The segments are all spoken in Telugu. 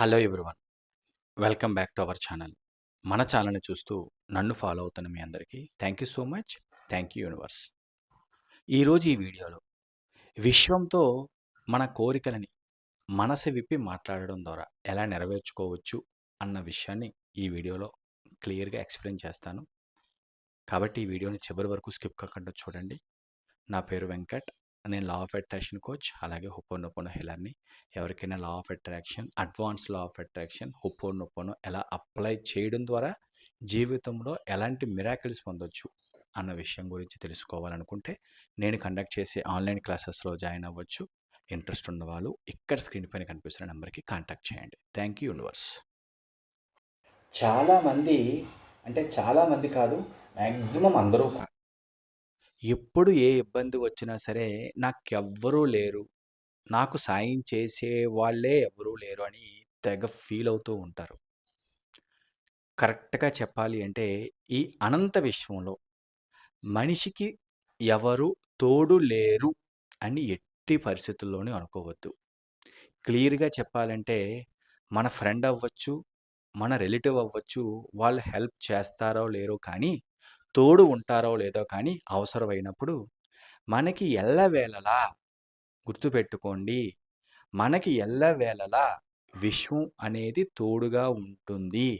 Hello everyone. Welcome back to our channel. మన ఛానల్ని చూస్తూ నన్ను ఫాలో అవుతున్న మీ అందరికీ thank you so much. Thank you universe. ఈరోజు ఈ వీడియోలో విశ్వంతో మన కోరికలని మనసు విప్పి మాట్లాడడం ద్వారా ఎలా నెరవేర్చుకోవచ్చు అన్న విషయాన్ని ఈ వీడియోలో క్లియర్గా ఎక్స్ప్లెయిన్ చేస్తాను. కాబట్టి ఈ వీడియోని చివరి వరకు స్కిప్ కాకుండా చూడండి. నా పేరు వెంకట్. నేను లా ఆఫ్ అట్రాక్షన్ కోచ్ అలాగే హుపోనొపోనో హెలర్ని ఎవరికైనా law of attraction advance law of attraction ho'oponopono ఎలా అప్లై చేయడం ద్వారా జీవితంలో ఎలాంటి మిరాకిల్స్ పొందొచ్చు అన్న విషయం గురించి తెలుసుకోవాలనుకుంటే నేను కండక్ట్ చేసే ఆన్లైన్ క్లాసెస్లో జాయిన్ అవ్వచ్చు. ఇంట్రెస్ట్ ఉన్న వాళ్ళు ఇక్కడ స్క్రీన్ పైన కనిపిస్తున్న నెంబర్కి కాంటాక్ట్ చేయండి. థ్యాంక్ యూ యూనివర్స్ చాలామంది అంటే చాలామంది కాదు మ్యాక్సిమం అందరూ కాదు ఎప్పుడు ఏ ఇబ్బంది వచ్చినా సరే నాకెవ్వరూ లేరు. నాకు సాయం చేసే వాళ్ళే ఎవరూ లేరు అని తెగ ఫీల్ అవుతూ ఉంటారు. కరెక్ట్గా చెప్పాలి అంటే ఈ అనంత విశ్వంలో మనిషికి ఎవరు తోడు లేరు అని ఎట్టి పరిస్థితుల్లోనూ అనుకోవద్దు. క్లియర్గా చెప్పాలంటే మన ఫ్రెండ్ అవ్వచ్చు మన రిలేటివ్ అవ్వచ్చు వాళ్ళు హెల్ప్ చేస్తారో లేరో కానీ తోడు ఉంటారో లేదో కానీ అవసరమైనప్పుడు మనకి ఎల్లవేళలా గుర్తుపెట్టుకోండి. మనకి ఎల్లవేళలా విశ్వం అనేది తోడుగా ఉంటుంది.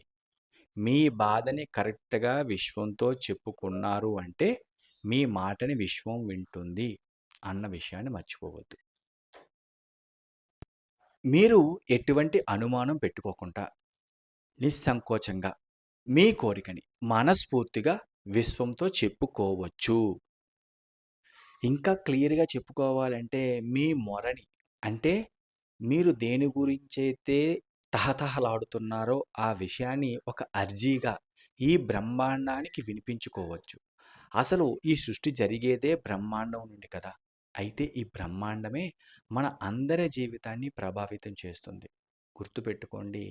మీ బాధని కరెక్ట్గా విశ్వంతో చెప్పుకున్నారు అంటే మీ మాటని విశ్వం వింటుంది అన్న విషయాన్ని మర్చిపోవద్దు. మీరు ఎటువంటి అనుమానం పెట్టుకోకుండా నిస్సంకోచంగా మీ కోరికని మనస్ఫూర్తిగా విశ్వంతో చెప్పుకోవచ్చు. ఇంకా క్లియర్గా చెప్పుకోవాలంటే మీ మొరని అంటే మీరు దేని గురించైతే తహతహలాడుతున్నారో ఆ విషయాన్ని ఒక అర్జీగా ఈ బ్రహ్మాండానికి వినిపించుకోవచ్చు. అసలు ఈ సృష్టి జరిగేదే బ్రహ్మాండం నుండి కదా! అయితే ఈ బ్రహ్మాండమే మన అందరి జీవితాన్ని ప్రభావితం చేస్తుంది. గుర్తుపెట్టుకోండి.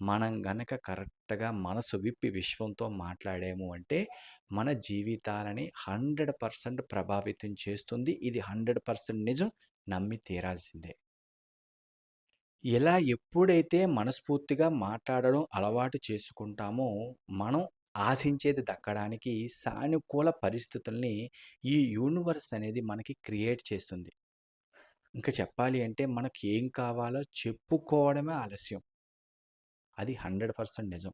మనం గనక కరెక్ట్గా మనసు విప్పి విశ్వంతో మాట్లాడాము అంటే మన జీవితాలని హండ్రెడ్ పర్సెంట్ ప్రభావితం చేస్తుంది. ఇది హండ్రెడ్ పర్సెంట్ నిజం నమ్మి తీరాల్సిందే. ఇలా ఎప్పుడైతే మనస్ఫూర్తిగా మాట్లాడడం అలవాటు చేసుకుంటామో మనం ఆశించేది దక్కడానికి సానుకూల పరిస్థితుల్ని ఈ యూనివర్స్ అనేది మనకి క్రియేట్ చేస్తుంది. ఇంకా చెప్పాలి అంటే మనకి ఏం కావాలో చెప్పుకోవడమే ఆలస్యం. అది హండ్రెడ్ పర్సెంట్ నిజం.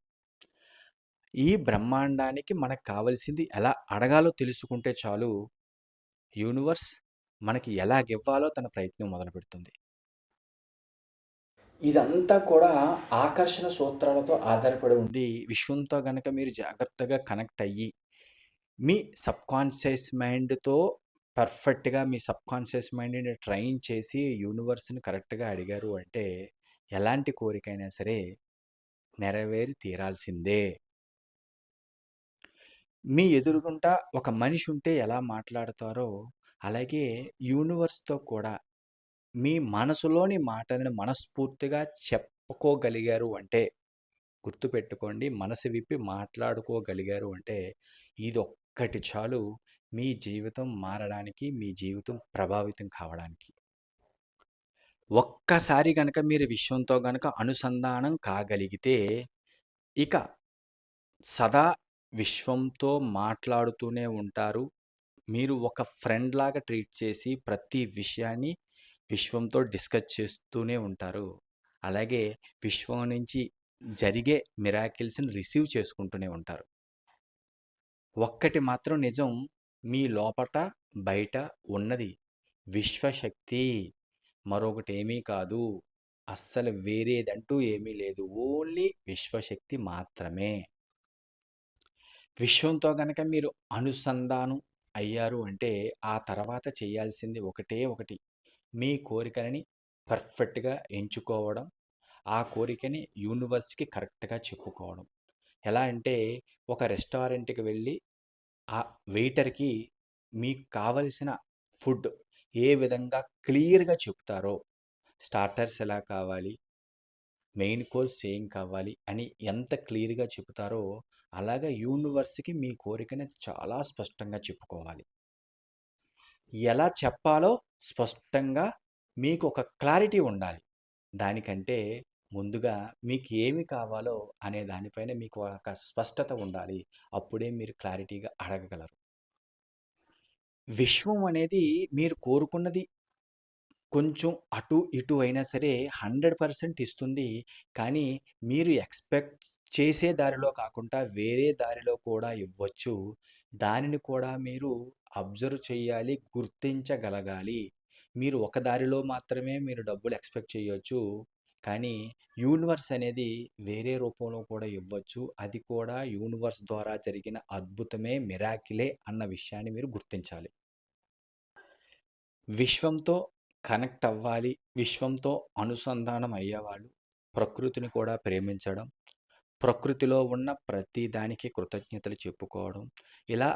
ఈ బ్రహ్మాండానికి మనకు కావలసింది ఎలా అడగాలో తెలుసుకుంటే చాలు యూనివర్స్ మనకి ఎలా ఇవ్వాలో తన ప్రయత్నం మొదలు పెడుతుంది. ఇదంతా కూడా ఆకర్షణ సూత్రాలతో ఆధారపడి ఉంది విశ్వంతో గనక మీరు జాగ్రత్తగా కనెక్ట్ అయ్యి మీ సబ్కాన్షియస్ మైండ్తో పర్ఫెక్ట్గా మీ సబ్కాన్షియస్ మైండ్ని ట్రైన్ చేసి యూనివర్స్ని కరెక్ట్గా అడిగారు అంటే ఎలాంటి కోరికైనా సరే నెరవేరి తీరాల్సిందే. మీ ఎదురుగుంటా ఒక మనిషి ఉంటే ఎలా మాట్లాడతారో అలాగే యూనివర్స్తో కూడా మీ మనసులోని మాటలను మనస్ఫూర్తిగా చెప్పుకోగలిగారు అంటే గుర్తుపెట్టుకోండి మనసు విప్పి మాట్లాడుకోగలిగారు అంటే ఇది ఒక్కటి చాలు మీ జీవితం మారడానికి మీ జీవితం ప్రభావితం కావడానికి. ఒక్కసారి గనక మీరు విశ్వంతో గనక అనుసంధానం కాగలిగితే ఇక సదా విశ్వంతో మాట్లాడుతూనే ఉంటారు. మీరు ఒక ఫ్రెండ్ లాగా ట్రీట్ చేసి ప్రతి విషయాన్ని విశ్వంతో డిస్కస్ చేస్తూనే ఉంటారు. అలాగే విశ్వం నుంచి జరిగే మిరాకిల్స్ని రిసీవ్ చేసుకుంటూనే ఉంటారు. ఒక్కటి మాత్రం నిజం మీ లోపట బయట ఉన్నది విశ్వశక్తి. మరొకటి ఏమీ కాదు. అస్సలు వేరేదంటూ ఏమీ లేదు. ఓన్లీ విశ్వశక్తి మాత్రమే. విశ్వంతో కనుక మీరు అనుసంధానం అయ్యారు అంటే ఆ తర్వాత చేయాల్సింది ఒకటే ఒకటి. మీ కోరికలని పర్ఫెక్ట్గా ఎంచుకోవడం. ఆ కోరికని యూనివర్స్కి కరెక్ట్గా చెప్పుకోవడం. ఎలా అంటే ఒక రెస్టారెంట్కి వెళ్ళి ఆ వెయిటర్కి మీకు కావలసిన ఫుడ్ ఏ విధంగా క్లియర్గా చెప్తారో స్టార్టర్స్ ఎలా కావాలి మెయిన్ కోర్స్ ఏం కావాలి అని ఎంత క్లియర్గా చెప్తారో అలాగే యూనివర్స్కి మీ కోరికని చాలా స్పష్టంగా చెప్పుకోవాలి. ఎలా చెప్పాలో స్పష్టంగా మీకు ఒక క్లారిటీ ఉండాలి. దానికంటే ముందుగా మీకు ఏమి కావాలో అనే దానిపైన మీకు ఒక స్పష్టత ఉండాలి. అప్పుడే మీరు క్లారిటీగా అడగగలరు. విశ్వం అనేది మీరు కోరుకున్నది కొంచెం అటు, ఇటు అయినా సరే 100% ఇస్తుంది. కానీ మీరు ఎక్స్‌పెక్ట్ చేసే దారిలో కాకుండా వేరే దారిలో కూడా ఇవ్వచ్చు. దానిని కూడా మీరు అబ్జర్వ్ చేయాలి, గుర్తించగలగాలి. మీరు ఒక దారిలో మాత్రమే మీరు డబ్బులు ఎక్స్‌పెక్ట్ చేయొచ్చు. కానీ యూనివర్స్ అనేది వేరే రూపంలో కూడా ఇవ్వచ్చు. అది కూడా యూనివర్స్ ద్వారా జరిగిన అద్భుతమే, మిరాకిలే అన్న విషయాన్ని మీరు గుర్తించాలి. విశ్వంతో కనెక్ట్ అవ్వాలి. విశ్వంతో అనుసంధానం అయ్యేవాళ్ళు ప్రకృతిని కూడా ప్రేమించడం, ప్రకృతిలో ఉన్న ప్రతి దానికి కృతజ్ఞతలు చెప్పుకోవడం. ఇలా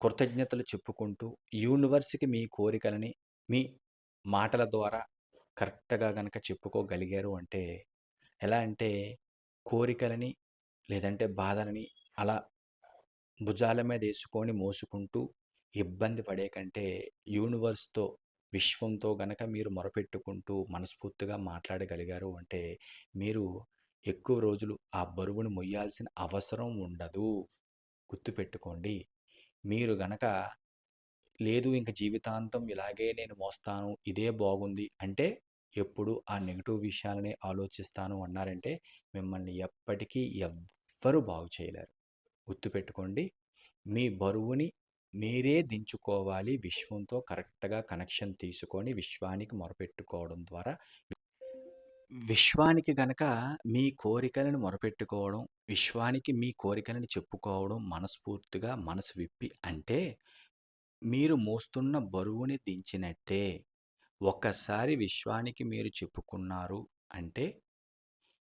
కృతజ్ఞతలు చెప్పుకుంటూ యూనివర్స్‌కి మీ కోరికలని మీ మాటల ద్వారా కరెక్ట్‌గా కనుక చెప్పుకోగలిగారు అంటే ఎలా అంటే కోరికలని లేదంటే బాధలని అలా భుజాల మీదేసుకొని మోసుకుంటూ ఇబ్బంది పడే కంటే యూనివర్స్‌తో, విశ్వంతో గనక మీరు మొరపెట్టుకుంటూ మనస్ఫూర్తిగా మాట్లాడగలిగారు అంటే మీరు ఎక్కువ రోజులు ఆ బరువును మొయ్యాల్సిన అవసరం ఉండదు. గుర్తుపెట్టుకోండి. మీరు గనక లేదు ఇంక జీవితాంతం ఇలాగే నేను మోస్తాను. ఇదే బాగుంది అంటే ఎప్పుడు ఆ నెగిటివ్ విషయాలనే ఆలోచిస్తాను అన్నారంటే మిమ్మల్ని ఎప్పటికీ ఎవ్వరు బాగు చేయలేరు. గుర్తుపెట్టుకోండి. మీ బరువుని మీరే దించుకోవాలి. విశ్వంతో కరెక్ట్‌గా కనెక్షన్ తీసుకొని విశ్వానికి మొరపెట్టుకోవడం ద్వారా విశ్వానికి గనక మీ కోరికలను మొరపెట్టుకోవడం, విశ్వానికి మీ కోరికలను చెప్పుకోవడం మనస్ఫూర్తిగా మనసు విప్పి అంటే మీరు మోస్తున్న బరువుని దించినట్టే. ఒక్కసారి విశ్వానికి మీరు చెప్పుకున్నారు అంటే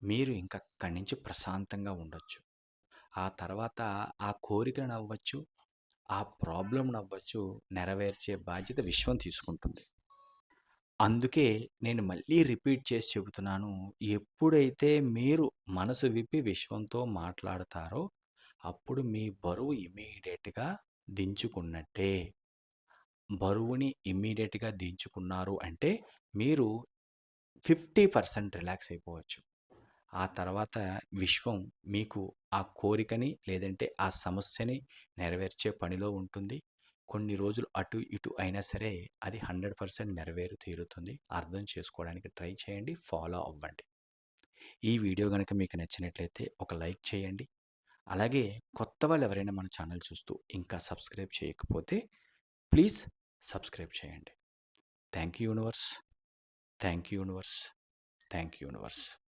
మీరు ఇంకా అక్కడి నుంచి ప్రశాంతంగా ఉండొచ్చు. ఆ తర్వాత ఆ కోరికను అవ్వచ్చు ఆ ప్రాబ్లమ్‌నవ్వచ్చు నెరవేర్చే బాధ్యత విశ్వం తీసుకుంటుంది. అందుకే నేను మళ్ళీ రిపీట్ చేసి చెబుతున్నాను. ఎప్పుడైతే మీరు మనసు విప్పి విశ్వంతో మాట్లాడతారో అప్పుడు మీ బరువు ఇమ్మీడియేట్‌గా దించుకున్నట్టే. బరువుని ఇమ్మీడియేట్‌గా దించుకున్నారు అంటే మీరు 50% రిలాక్స్ అయిపోవచ్చు. ఆ తర్వాత విశ్వం మీకు ఆ కోరికని లేదంటే ఆ సమస్యని నెరవేర్చే పనిలో ఉంటుంది. కొన్ని రోజులు అటు, ఇటు అయినా సరే అది 100% నెరవేరి తీరుతుంది. అర్థం చేసుకోవడానికి ట్రై చేయండి. ఫాలో అవ్వండి. ఈ వీడియో గనక మీకు నచ్చినట్లయితే ఒక లైక్ చేయండి. అలాగే కొత్త వాళ్ళు ఎవరైనా మన ఛానల్ చూస్తూ ఇంకా సబ్స్క్రైబ్ చేయకపోతే ప్లీజ్ సబ్స్క్రైబ్ చేయండి. Thank you universe. Thank you universe. Thank you universe.